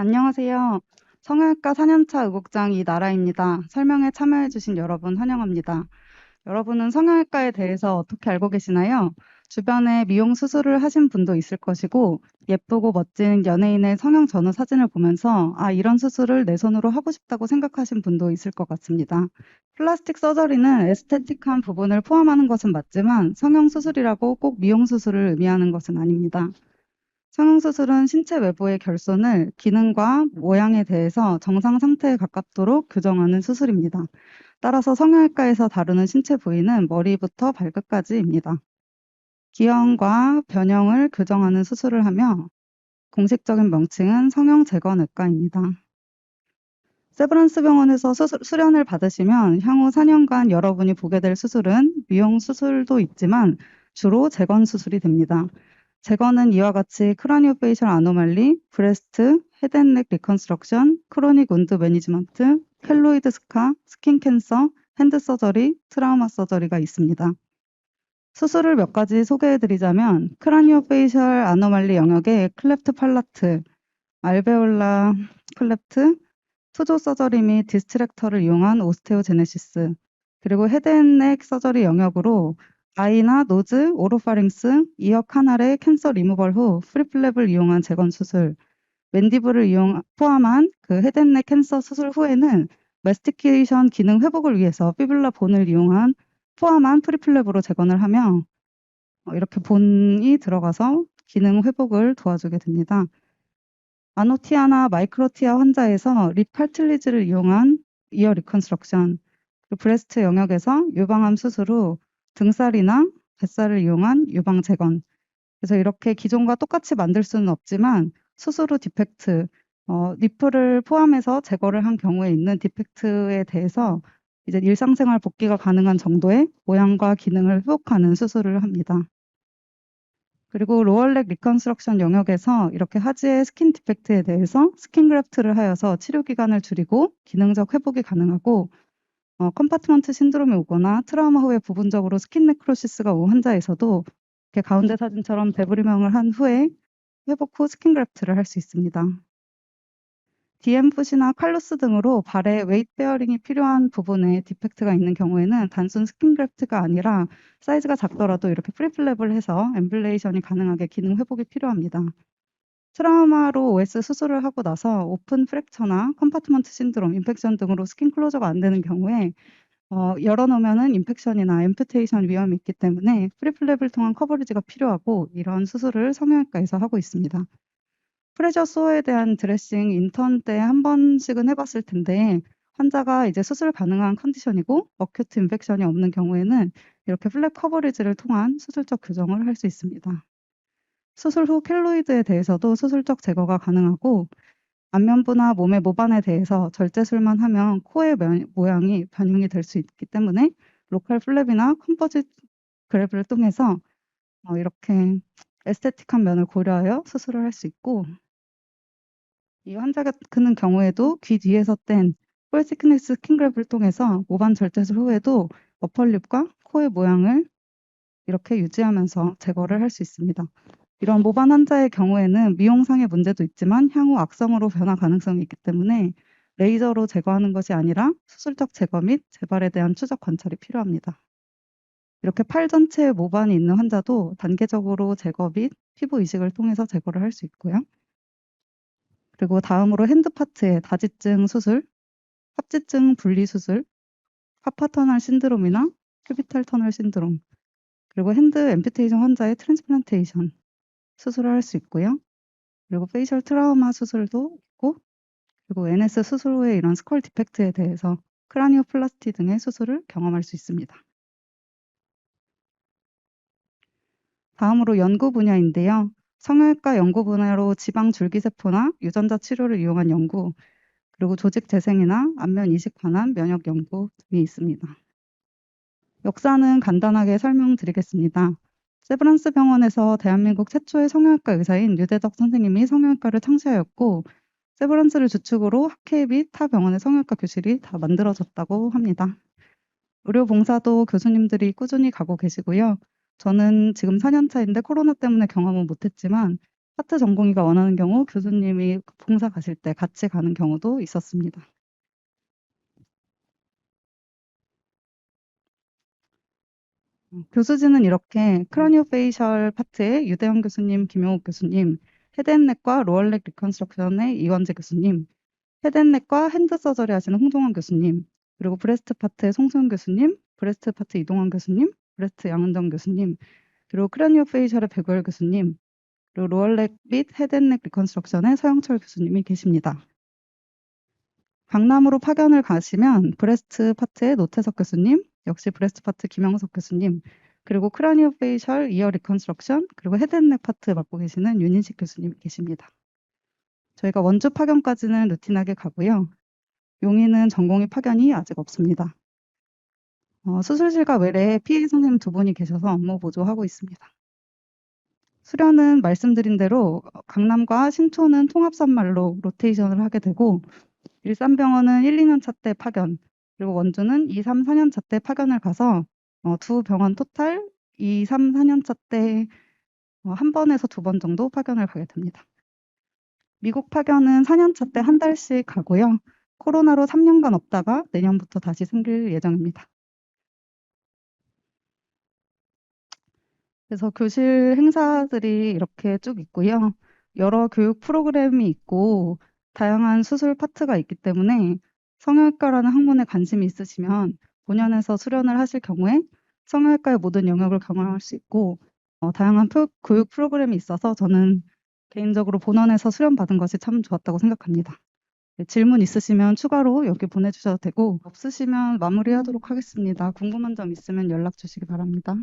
안녕하세요. 성형외과 4년차 의국장 이나라입니다. 설명에 참여해주신 여러분 환영합니다. 여러분은 성형외과에 대해서 어떻게 알고 계시나요? 주변에 미용 수술을 하신 분도 있을 것이고, 예쁘고 멋진 연예인의 성형 전후 사진을 보면서, 아, 이런 수술을 내 손으로 하고 싶다고 생각하신 분도 있을 것 같습니다. 플라스틱 서저리는 에스테틱한 부분을 포함하는 것은 맞지만, 성형 수술이라고 꼭 미용 수술을 의미하는 것은 아닙니다. 성형수술은 신체 외부의 결손을 기능과 모양에 대해서 정상 상태에 가깝도록 교정하는 수술입니다. 따라서 성형외과에서 다루는 신체 부위는 머리부터 발끝까지입니다. 기형과 변형을 교정하는 수술을 하며 공식적인 명칭은 성형 재건외과입니다. 세브란스 병원에서 수술, 수련을 받으시면 향후 4년간 여러분이 보게 될 수술은 미용 수술도 있지만 주로 재건 수술이 됩니다. 재건은 이와 같이 크라니오페이셜 아노말리, 브레스트, 헤드앤넥 리컨스트럭션, 크로닉 운드 매니지먼트, 켈로이드 스카, 스킨 캔서, 핸드 서저리, 트라우마 서저리가 있습니다. 수술을 몇 가지 소개해 드리자면 크라니오페이셜 아노말리 영역의 클레프트 팔라트, 알베올라 클레프트, 투조 서저리 및 디스트랙터를 이용한 오스테오제네시스, 그리고 헤드앤넥 서저리 영역으로 아이나 노즈, 오로파링스, 이어 카날의 캔서 리무벌 후 프리플랩을 이용한 재건 수술, 맨디블을 이용 포함한 그 헤드넥 캔서 수술 후에는 메스티케이션 기능 회복을 위해서 피블라 본을 이용한 포함한 프리플랩으로 재건을 하며 어, 이렇게 본이 들어가서 기능 회복을 도와주게 됩니다. 아노티아나 마이크로티아 환자에서 립 칼틀리지를 이용한 이어 리컨스트럭션, 브레스트 영역에서 유방암 수술 후 등살이나 뱃살을 이용한 유방 재건. 그래서 이렇게 기존과 똑같이 만들 수는 없지만 수술 후 디펙트, 어, 니플을 포함해서 제거를 한 경우에 있는 디펙트에 대해서 이제 일상생활 복귀가 가능한 정도의 모양과 기능을 회복하는 수술을 합니다. 그리고 로얼렉 리컨스트럭션 영역에서 이렇게 하지의 스킨 디펙트에 대해서 스킨 그래프트를 하여서 치료 기간을 줄이고 기능적 회복이 가능하고 어, 컴파트먼트 신드롬이 오거나 트라우마 후에 부분적으로 스킨 네크로시스가 온 환자에서도 이렇게 가운데 사진처럼 데브리명을 한 후에 회복 후 스킨 그래프트를 할 수 있습니다. DMFC나 칼루스 등으로 발에 웨이트 베어링이 필요한 부분에 디펙트가 있는 경우에는 단순 스킨 그래프트가 아니라 사이즈가 작더라도 이렇게 프리플랩을 해서 엠블레이션이 가능하게 기능 회복이 필요합니다. 트라우마로 OS 수술을 하고 나서 오픈 프랙처나 컴파트먼트 신드롬, 인펙션 등으로 스킨 클로저가 안 되는 경우에 어, 열어놓으면은 인펙션이나 앰프테이션 위험이 있기 때문에 프리플랩을 통한 커버리지가 필요하고 이런 수술을 성형외과에서 하고 있습니다. 프레셔 소어에 대한 드레싱 인턴 때 한 번씩은 해봤을 텐데 환자가 이제 수술 가능한 컨디션이고 어큐트 인펙션이 없는 경우에는 이렇게 플랩 커버리지를 통한 수술적 교정을 할 수 있습니다. 수술 후 켈로이드에 대해서도 수술적 제거가 가능하고 안면부나 몸의 모반에 대해서 절제술만 하면 코의 모양이 변형이 될 수 있기 때문에 로컬 플랩이나 컴포짓 그래브를 통해서 어, 이렇게 에스테틱한 면을 고려하여 수술을 할 수 있고 이 환자가 크는 경우에도 귀 뒤에서 뗀 폴시크네스 스킨그랩을 통해서 모반 절제술 후에도 어펄립과 코의 모양을 이렇게 유지하면서 제거를 할 수 있습니다. 이런 모반 환자의 경우에는 미용상의 문제도 있지만 향후 악성으로 변화 가능성이 있기 때문에 레이저로 제거하는 것이 아니라 수술적 제거 및 재발에 대한 추적 관찰이 필요합니다. 이렇게 팔 전체에 모반이 있는 환자도 단계적으로 제거 및 피부 이식을 통해서 제거를 할 수 있고요. 그리고 다음으로 핸드 파트의 다지증 수술, 합지증 분리 수술, 파파터널 신드롬이나 큐비탈 터널 신드롬, 그리고 핸드 앰피테이션 환자의 트랜스플란테이션, 수술을 할 수 있고요. 그리고 페이셜 트라우마 수술도 있고 그리고 NS 수술 후에 이런 스컬 디펙트에 대해서 크라니오플라스티 등의 수술을 경험할 수 있습니다. 다음으로 연구 분야인데요. 성형외과 연구 분야로 지방 줄기세포나 유전자 치료를 이용한 연구, 그리고 조직 재생이나 안면 이식 관한 면역 연구 등이 있습니다. 역사는 간단하게 설명드리겠습니다. 세브란스 병원에서 대한민국 최초의 성형외과 의사인 유대덕 선생님이 성형외과를 창시하였고 세브란스를 주축으로 학회 및 타 병원의 성형외과 교실이 다 만들어졌다고 합니다. 의료 봉사도 교수님들이 꾸준히 가고 계시고요. 저는 지금 4년 차인데 코로나 때문에 경험은 못했지만 파트 전공의가 원하는 경우 교수님이 봉사 가실 때 같이 가는 경우도 있었습니다. 교수진은 이렇게 크라니오페이셜 파트의 유대영 교수님, 김용욱 교수님, 헤드앤넥과 로얼넥 리컨스트럭션의 이원재 교수님, 헤드앤넥과 핸드 서저리 하시는 홍종원 교수님, 그리고 브레스트 파트의 송수영 교수님, 브레스트 파트 이동환 교수님, 브레스트 양은정 교수님, 그리고 크라니오페이셜의 백월 교수님, 그리고 로얼넥 및 헤드앤넥 리컨스트럭션의 서영철 교수님이 계십니다. 강남으로 파견을 가시면 브레스트 파트의 노태석 교수님, 역시 브레스트 파트 김영석 교수님, 그리고 크라니오 페이셜 이어 리컨스트럭션, 그리고 헤드앤넥 파트 맡고 계시는 윤인식 교수님 계십니다. 저희가 원주 파견까지는 루틴하게 가고요. 용인은 전공의 파견이 아직 없습니다. 어, 수술실과 외래에 PA 선생님 두 분이 계셔서 업무 보조하고 있습니다. 수련은 말씀드린 대로 강남과 신촌은 통합산말로 로테이션을 하게 되고 일산병원은 1, 2년 차 때 파견, 그리고 원주는 2, 3, 4년 차 때 파견을 가서 어, 두 병원 토탈 2, 3, 4년 차때 어, 한 번에서 두 번 정도 파견을 가게 됩니다. 미국 파견은 4년 차 때 한 달씩 가고요. 코로나로 3년간 없다가 내년부터 다시 생길 예정입니다. 그래서 교실 행사들이 이렇게 쭉 있고요. 여러 교육 프로그램이 있고 다양한 수술 파트가 있기 때문에 성형외과라는 학문에 관심이 있으시면 본연에서 수련을 하실 경우에 성형외과의 모든 영역을 경험할 수 있고 어, 다양한 표- 교육 프로그램이 있어서 저는 개인적으로 본원에서 수련 받은 것이 참 좋았다고 생각합니다. 네, 질문 있으시면 추가로 여기 보내주셔도 되고 없으시면 마무리하도록 하겠습니다. 궁금한 점 있으면 연락 주시기 바랍니다.